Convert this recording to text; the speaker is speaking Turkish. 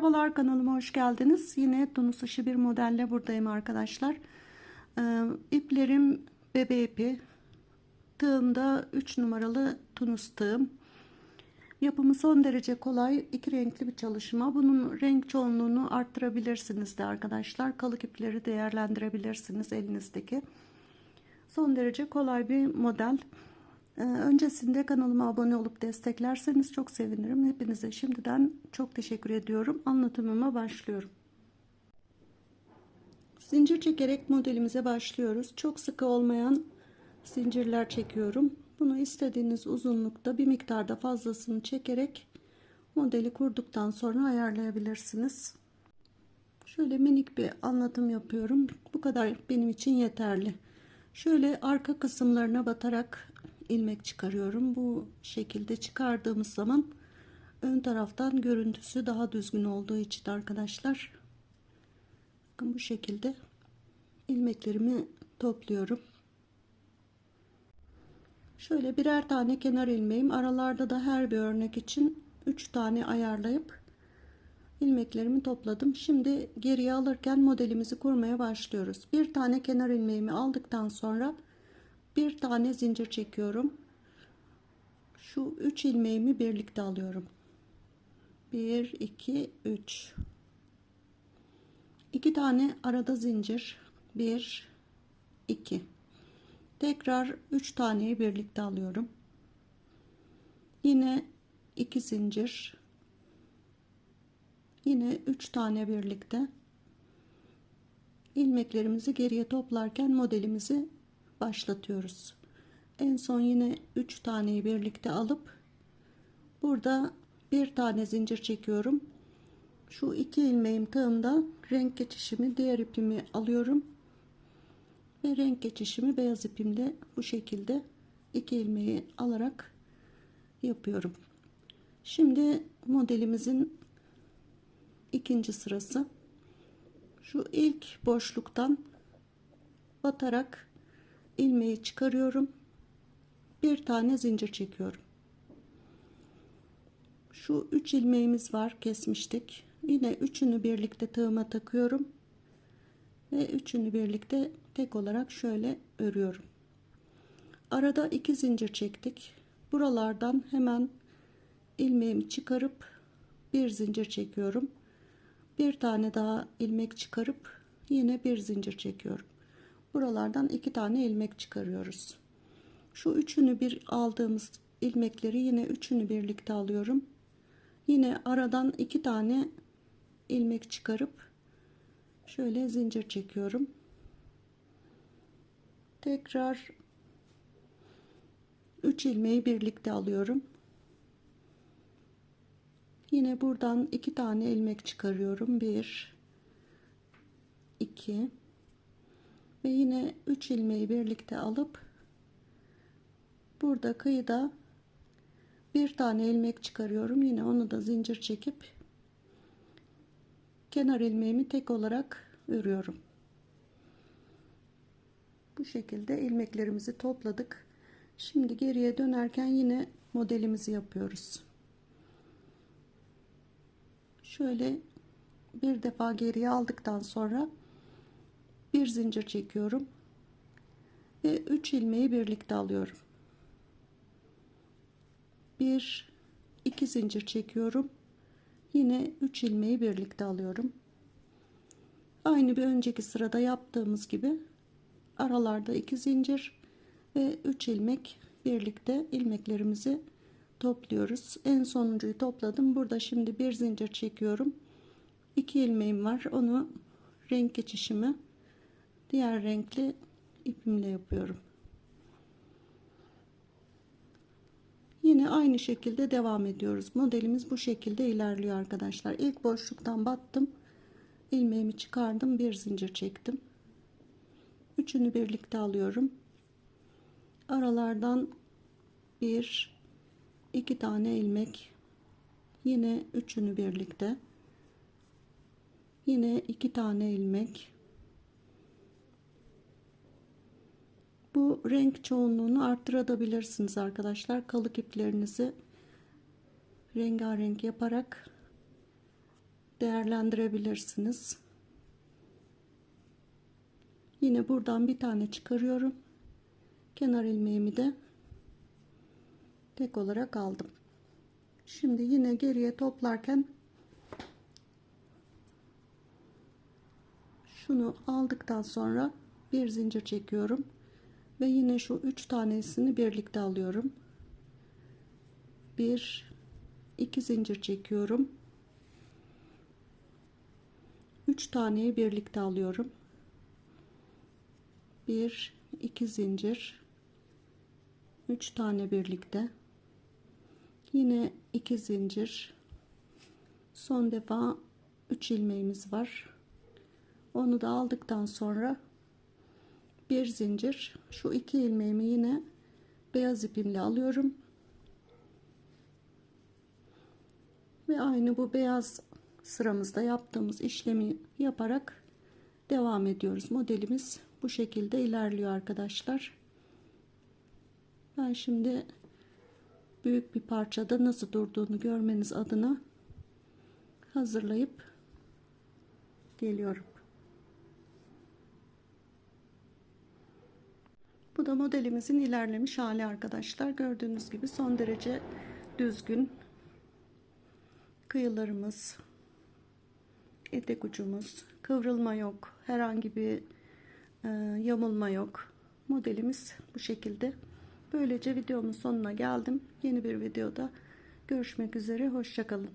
Merhabalar kanalıma hoş geldiniz. Yine tunus işi bir modelle buradayım arkadaşlar. Ee, iplerim bebe ipi. Tığımda 3 numaralı tunus tığım. Yapımı son derece kolay. iki renkli bir çalışma. Bunun renk çoğunluğunu arttırabilirsiniz de arkadaşlar. Kalık ipleri değerlendirebilirsiniz elinizdeki. Son derece kolay bir model. Ee, öncesinde kanalıma abone olup desteklerseniz çok sevinirim. Hepinize şimdiden çok teşekkür ediyorum. Anlatımıma başlıyorum. Zincir çekerek modelimize başlıyoruz. Çok sıkı olmayan zincirler çekiyorum. Bunu istediğiniz uzunlukta bir miktarda fazlasını çekerek modeli kurduktan sonra ayarlayabilirsiniz. Şöyle minik bir anlatım yapıyorum. Bu kadar benim için yeterli. Şöyle arka kısımlarına batarak ilmek çıkarıyorum. Bu şekilde çıkardığımız zaman ön taraftan görüntüsü daha düzgün olduğu için arkadaşlar. Bakın bu şekilde ilmeklerimi topluyorum. Şöyle birer tane kenar ilmeğim aralarda da her bir örnek için 3 tane ayarlayıp ilmeklerimi topladım. Şimdi geriye alırken modelimizi kurmaya başlıyoruz. Bir tane kenar ilmeğimi aldıktan sonra bir tane zincir çekiyorum. Şu 3 ilmeğimi birlikte alıyorum. 1 2 3 2 tane arada zincir 1 2 tekrar 3 taneyi birlikte alıyorum. Yine 2 zincir yine 3 tane birlikte ilmeklerimizi geriye toplarken modelimizi başlatıyoruz. En son yine 3 taneyi birlikte alıp burada bir tane zincir çekiyorum. Şu iki ilmeğim tığımda renk geçişimi diğer ipimi alıyorum. Ve renk geçişimi beyaz ipimle bu şekilde iki ilmeği alarak yapıyorum. Şimdi modelimizin ikinci sırası. Şu ilk boşluktan batarak ilmeği çıkarıyorum. Bir tane zincir çekiyorum. Şu üç ilmeğimiz var kesmiştik. Yine üçünü birlikte tığıma takıyorum. Ve üçünü birlikte tek olarak şöyle örüyorum. Arada iki zincir çektik. Buralardan hemen ilmeğimi çıkarıp bir zincir çekiyorum. Bir tane daha ilmek çıkarıp yine bir zincir çekiyorum buralardan iki tane ilmek çıkarıyoruz. Şu üçünü bir aldığımız ilmekleri yine üçünü birlikte alıyorum. Yine aradan iki tane ilmek çıkarıp şöyle zincir çekiyorum. Tekrar 3 ilmeği birlikte alıyorum. Yine buradan iki tane ilmek çıkarıyorum. 1 2 ve yine 3 ilmeği birlikte alıp burada kıyıda bir tane ilmek çıkarıyorum. Yine onu da zincir çekip kenar ilmeğimi tek olarak örüyorum. Bu şekilde ilmeklerimizi topladık. Şimdi geriye dönerken yine modelimizi yapıyoruz. Şöyle bir defa geriye aldıktan sonra bir zincir çekiyorum ve 3 ilmeği birlikte alıyorum. 1 2 zincir çekiyorum. Yine 3 ilmeği birlikte alıyorum. Aynı bir önceki sırada yaptığımız gibi aralarda 2 zincir ve 3 ilmek birlikte ilmeklerimizi topluyoruz. En sonuncuyu topladım. Burada şimdi bir zincir çekiyorum. 2 ilmeğim var. Onu renk geçişimi diğer renkli ipimle yapıyorum. Yine aynı şekilde devam ediyoruz. Modelimiz bu şekilde ilerliyor arkadaşlar. İlk boşluktan battım. ilmeğimi çıkardım. Bir zincir çektim. Üçünü birlikte alıyorum. Aralardan bir iki tane ilmek yine üçünü birlikte yine iki tane ilmek Renk çoğunluğunu arttırabilirsiniz arkadaşlar. Kalık iplerinizi rengarenk yaparak değerlendirebilirsiniz. Yine buradan bir tane çıkarıyorum. Kenar ilmeğimi de tek olarak aldım. Şimdi yine geriye toplarken şunu aldıktan sonra bir zincir çekiyorum ve yine şu üç tanesini birlikte alıyorum. Bir, iki zincir çekiyorum. Üç taneyi birlikte alıyorum. Bir, iki zincir, üç tane birlikte. Yine iki zincir. Son defa üç ilmeğimiz var. Onu da aldıktan sonra bir zincir. Şu iki ilmeğimi yine beyaz ipimle alıyorum. Ve aynı bu beyaz sıramızda yaptığımız işlemi yaparak devam ediyoruz. Modelimiz bu şekilde ilerliyor arkadaşlar. Ben şimdi büyük bir parçada nasıl durduğunu görmeniz adına hazırlayıp geliyorum Bu da modelimizin ilerlemiş hali arkadaşlar. Gördüğünüz gibi son derece düzgün. Kıyılarımız, etek ucumuz, kıvrılma yok. Herhangi bir e, yamulma yok. Modelimiz bu şekilde. Böylece videomun sonuna geldim. Yeni bir videoda görüşmek üzere. Hoşçakalın.